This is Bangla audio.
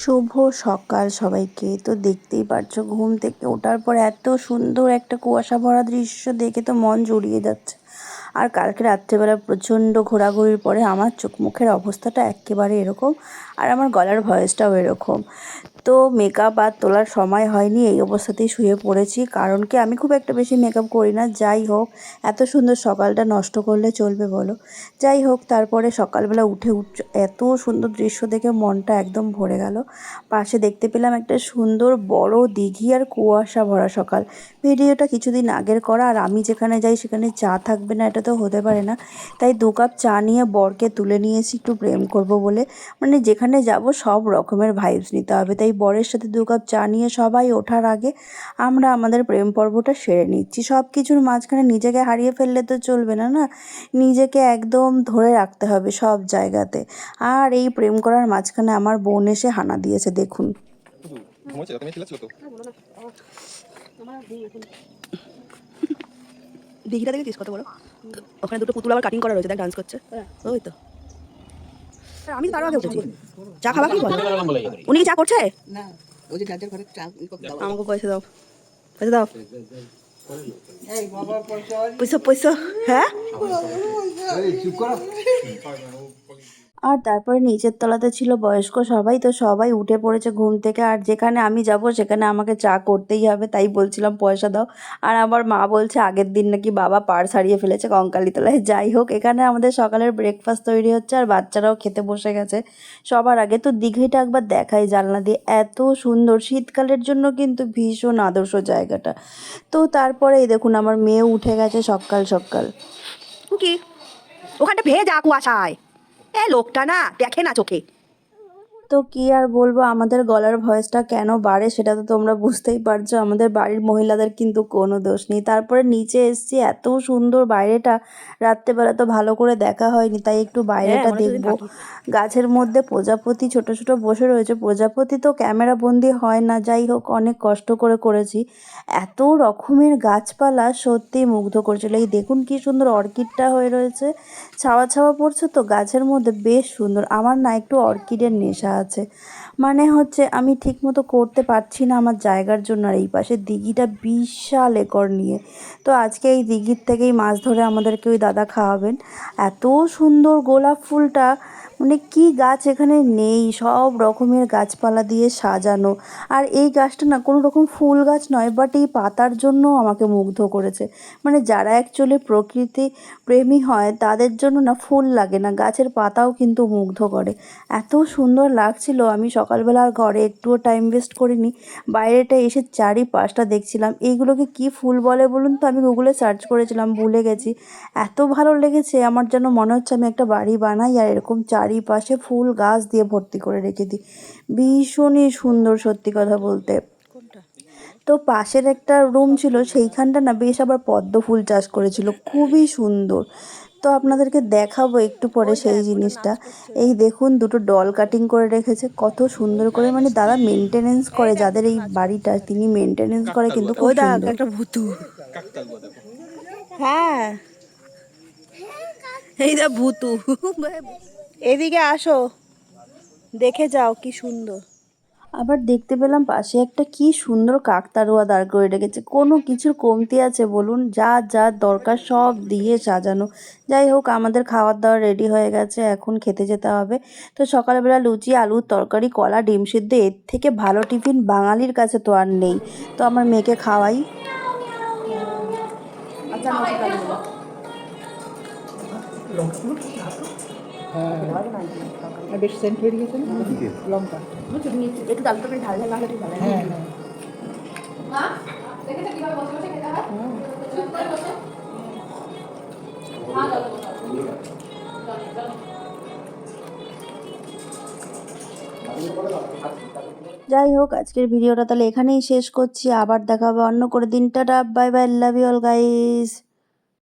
শুভ সকাল সবাইকে। তো দেখতেই পারছ, ঘুম থেকে ওঠার পর এত সুন্দর একটা কুয়াশা ভরা দৃশ্য দেখে তো মন জড়িয়ে যাচ্ছে। আর কালকে রাত্রেবেলা প্রচণ্ড ঘোরাঘুরির পরে আমার চোখ মুখের অবস্থাটা একেবারে এরকম, আর আমার গলার ভয়েসটাও এরকম। তো মেকআপ আর তোলার সময় হয়নি, এই অবস্থাতেই শুয়ে পড়েছি। কারণ কি, আমি খুব একটা বেশি মেকআপ করি না। যাই হোক, এত সুন্দর সকালটা নষ্ট করলে চলবে বলো। যাই হোক, তারপরে সকালবেলা উঠে উঠ, এত সুন্দর দৃশ্য দেখে মনটা একদম ভরে গেল। পাশে দেখতে পেলাম একটা সুন্দর বড় দিঘি আর কুয়াশা ভরা সকাল। ভিডিওটা কিছুদিন আগের করা, আর আমি যেখানে যাই সেখানে চা থাকবে না, এটা তো হতে পারে না। তাই দু কাপ চা নিয়ে বরকে তুলে নিয়েছি, একটু প্রেম করব বলে। মানে যেখানে যাব সব রকমের ভাইবস নিতে হবে। তাই বরের সাথে দু কাপ চা নিয়ে সবাই ওঠার আগে আমরা আমাদের প্রেম পর্বটা সেরে নিচ্ছি। সব কিছুর মাঝখানে নিজেকে হারিয়ে ফেললে তো চলবে না না? নিজেকে একদম ধরে রাখতে হবে সব জায়গাতে। আর এই প্রেম করার মাঝখানে আমার বোন এসে হানা দিয়েছে দেখুন। দিঘিটা দেখেছিস কত বড়? ওখানে দুটো পুতুল আবার কাটিং করা রয়েছে দেখ ডান্স করছে। ওই তো। আমি তার আগে উঠেছি চা খাবা কি বল? উনি কি চা করছে? না ওই যে যার ঘরে চা দাও আমাকে পয়সা দাও। পয়সা দাও। পয়সা পয়সা পয়সা হ্যাঁ? এই চুপ করো। আর তারপরে নিচের তলাতে ছিল বয়স্ক সবাই, তো সবাই উঠে পড়েছে ঘুম থেকে। আর যেখানে আমি যাব, সেখানে আমাকে চা করতেই হবে, তাই বলছিলাম, পয়সা দাও। আর আমার মা বলছে, আগের দিন নাকি বাবা পার্স হারিয়ে ফেলেছে কঙ্কালীতলায়। যাই হোক, এখানে আমাদের সকালের ব্রেকফাস্ট তৈরি হচ্ছে, আর বাচ্চারাও খেতে বসে গেছে। সবার আগে তো দীঘিটা একবার দেখাই জানলা দিয়ে। এত সুন্দর, শীতকালের জন্য কিন্তু ভীষণ আদর্শ জায়গাটা। তো তারপরে এই দেখুন, আমার মেয়ে উঠে গেছে সকাল সকাল। কি? ওখানটা ভেজা কুয়াশায়। এ লোকটা না দেখে না চোখে। তো কি আর বলব? আমাদের গলার ভয়েসটা কেন বাড়ে সেটা তো তোমরা বুঝতেই পারছ। আমাদের বাড়ির মহিলাদের কিন্তু কোনো দোষ নেই। তারপরে নিচে এসছি এত সুন্দর বাইরেটা। রাত্রেবেলা তো ভালো করে দেখা হয়নি তাই একটু বাইরেটা সেদিন দেখব। গাছের মধ্যে প্রজাপতি ছোট ছোট বসে রয়েছে। প্রজাপতি তো ক্যামেরা বন্দি হয় না যাই হোক অনেক কষ্ট করে করেছি। এত রকমের গাছপালা সত্যি মুগ্ধ করছিল। এই দেখুন কি সুন্দর অর্কিডটা হয়ে রয়েছে। ছাওয়া ছাওয়া পড়ছে তো গাছের মধ্যে বেশ সুন্দর। আমার না একটু অর্কিডের নেশা আছে। মানে হচ্ছে আমি ঠিকমতো করতে পারছি না আমার জায়গার জন্য আর এই পাশে দিঘিটা বিশাল একর নিয়ে। তো আজকে এই দিঘির থেকেই মাছ ধরে আমাদেরকে ওই দাদা খাওয়াবেন। এত সুন্দর গোলাপ ফুলটা মানে কি গাছ এখানে নেই? সব রকমের গাছপালা দিয়ে সাজানো। আর এই গাছটা না কোনো রকম ফুল গাছ নয় বাট এই পাতার জন্য আমাকে মুগ্ধ করেছে। মানে যারা অ্যাকচুয়ালি প্রকৃতি প্রেমী হয়, তাদের জন্য না ফুল লাগে না, গাছের পাতাও কিন্তু মুগ্ধ করে। এত সুন্দর লাগছিল, আমি সকালবেলা আর ঘরে একটুও টাইম ওয়েস্ট করিনি। বাইরেটা এসে চারিপাশটা দেখছিলাম। এইগুলোকে কি ফুল বলে বলুন তো? আমি গুগলে সার্চ করেছিলাম, ভুলে গেছি। এত ভালো লেগেছে, আমার যেন মনে হচ্ছে আমি একটা বাড়ি বানাই আর এরকম চারিপাশে ফুল গাছ দিয়ে ভর্তি করে রেখে দিই। ভীষণই সুন্দর সত্যি কথা বলতে। তো পাশের একটা রুম ছিল সেইখানটা না বেশ আবার পদ্ম ফুল চাষ করেছিল। খুবই সুন্দর। তো আপনাদেরকে দেখাবো একটু পরে সেই জিনিসটা। এই দেখুন দুটো ডল কাটিং করে রেখেছে। কত সুন্দর করে মানে দাদা মেনটেনেন্স করে যাদের এই বাড়িটা তিনি মেনটেনেন্স করে কিন্তু খুব সুন্দর। একটা ভুতু। হ্যাঁ। এই দেখ ভুতু। এদিকে আসো। দেখে যাও কি সুন্দর। আবার দেখতে পেলাম পাশে একটা কি সুন্দর কাকতারুয়া দাঁড় করে রেখেছে। কোনো কিছুর কমতি আছে বলুন, যা যা দরকার সব দিয়ে সাজানো। যাই হোক, আমাদের খাওয়ার দাওয়া রেডি হয়ে গেছে, এখন খেতে যেতে হবে। তো সকালবেলা লুচি, আলুর তরকারি, কলা, ডিম সিদ্ধ, এর থেকে ভালো টিফিন বাঙালির কাছে তো আর নেই। তো আমার মেয়েকে খাওয়াই। আর বেশ সেন্ট হয়ে গেছে লঙ্কা। একটু ঠিক ভালো হ্যাঁ যাই হোক, আজকের ভিডিওটা তাহলে এখানেই শেষ করছি। আবার দেখা হবে অন্য করে দিনটা bye bye love you all guys